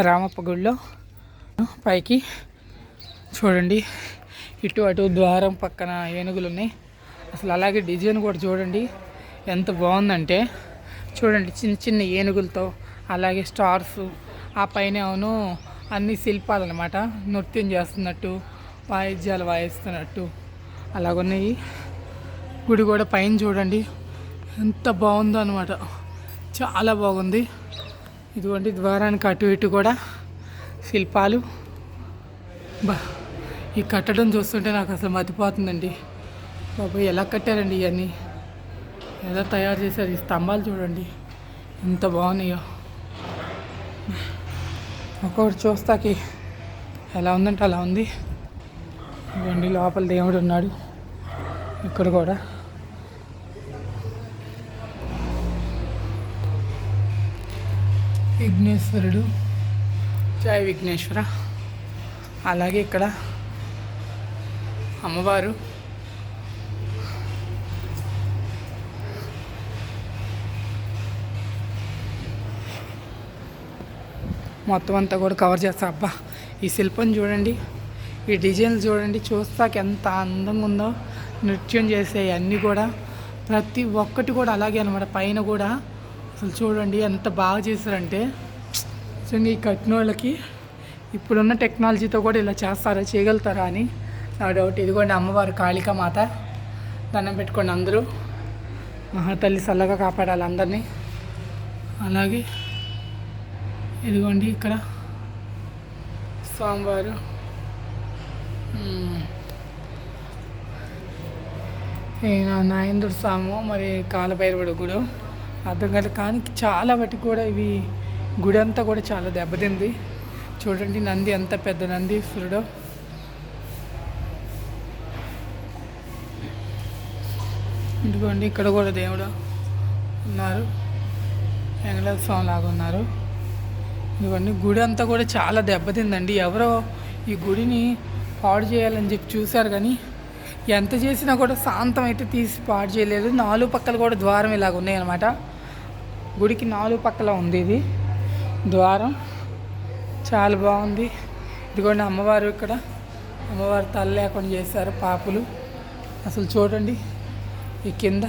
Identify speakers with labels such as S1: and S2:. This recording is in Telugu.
S1: రామప్ప గుడిలో పైకి చూడండి. ఇటు అటు ద్వారం పక్కన ఏనుగులు ఉన్నాయి అసలు అలాగే డిజైన్ కూడా చూడండి. ఎంత బాగుందంటే చూడండి చిన్న చిన్న ఏనుగులతో అలాగే స్టార్స్. ఆ పైన అవును అన్ని శిల్పాలు అనమాట నృత్యం చేస్తున్నట్టు వాయిద్యాలు వాయిస్తున్నట్టు అలాగున్నాయి. గుడి కూడా పైన చూడండి. ఎంత బాగుందో అనమాట చాలా బాగుంది. ఇదిగోండి ద్వారానికి అటు ఇటు కూడా శిల్పాలు. బా ఈ కట్టడం చూస్తుంటే నాకు అసలు మతిపోతుందండి. బాబు ఎలా కట్టారండి ఇవన్నీ? ఎలా తయారు చేశారు? ఈ స్తంభాలు చూడండి ఎంత బాగున్నాయో. ఒకటి చూస్తాకి ఎలా ఉందంటే అలా ఉంది. ఇవ్వండి లోపల దేవుడు ఉన్నాడు. ఇక్కడ కూడా. విఘ్నేశ్వరుడు. జయ విఘ్నేశ్వర. అలాగే ఇక్కడ అమ్మవారు. మొత్తం అంతా కూడా కవర్ చేస్తా. అబ్బా ఈ శిల్పం చూడండి ఈ డిజైన్లు చూడండి చూస్తాక ఎంత అందంగా ఉందో. నృత్యం చేసే అన్నీ కూడా ప్రతి ఒక్కటి కూడా అలాగే అనమాట పైన కూడా అసలు చూడండి ఎంత బాగా చేశారంటే నిజంగా ఈ కట్టిన వాళ్ళకి ఇప్పుడున్న టెక్నాలజీతో కూడా ఇలా చేస్తారా చేయగలుగుతారా అని నా డౌట్. ఇదిగోండి అమ్మవారు కాళికా మాత దండం పెట్టుకోండి అందరూ. మహాతల్లి చల్లగా కాపాడాలి అందరినీ. అలాగే ఇదిగోండి ఇక్కడ స్వామివారు. నాయందుడు స్వాము మరి కాలభైరవుడు గుడు. అర్థం కాదు. కానీ చాలా వాటికి కూడా ఇవి గుడి అంతా కూడా చాలా దెబ్బతింది. చూడండి నంది ఎంత పెద్ద నంది నందీశ్వరుడు ఇదిగోండి ఇక్కడ కూడా దేవుడు ఉన్నారు. వెంకటేశ్వర స్వామి లాగా ఉన్నారు ఇదిగోండి గుడి అంతా కూడా చాలా దెబ్బతిందండి. ఎవరో ఈ గుడిని పాడు చేయాలని చెప్పి చూశారు కానీ ఎంత చేసినా కూడా శాంతం అయితే తీసి పాడు చేయలేదు. నాలుగు పక్కల కూడా ద్వారం ఇలాగ ఉన్నాయన్నమాట గుడికి నాలుగు పక్కల ఉంది ఇది. ద్వారం. చాలా బాగుంది. ఇదిగోండి అమ్మవారు ఇక్కడ. అమ్మవారు తల లేకుండా చేశారు పాపులు. అసలు చూడండి ఈ కింద.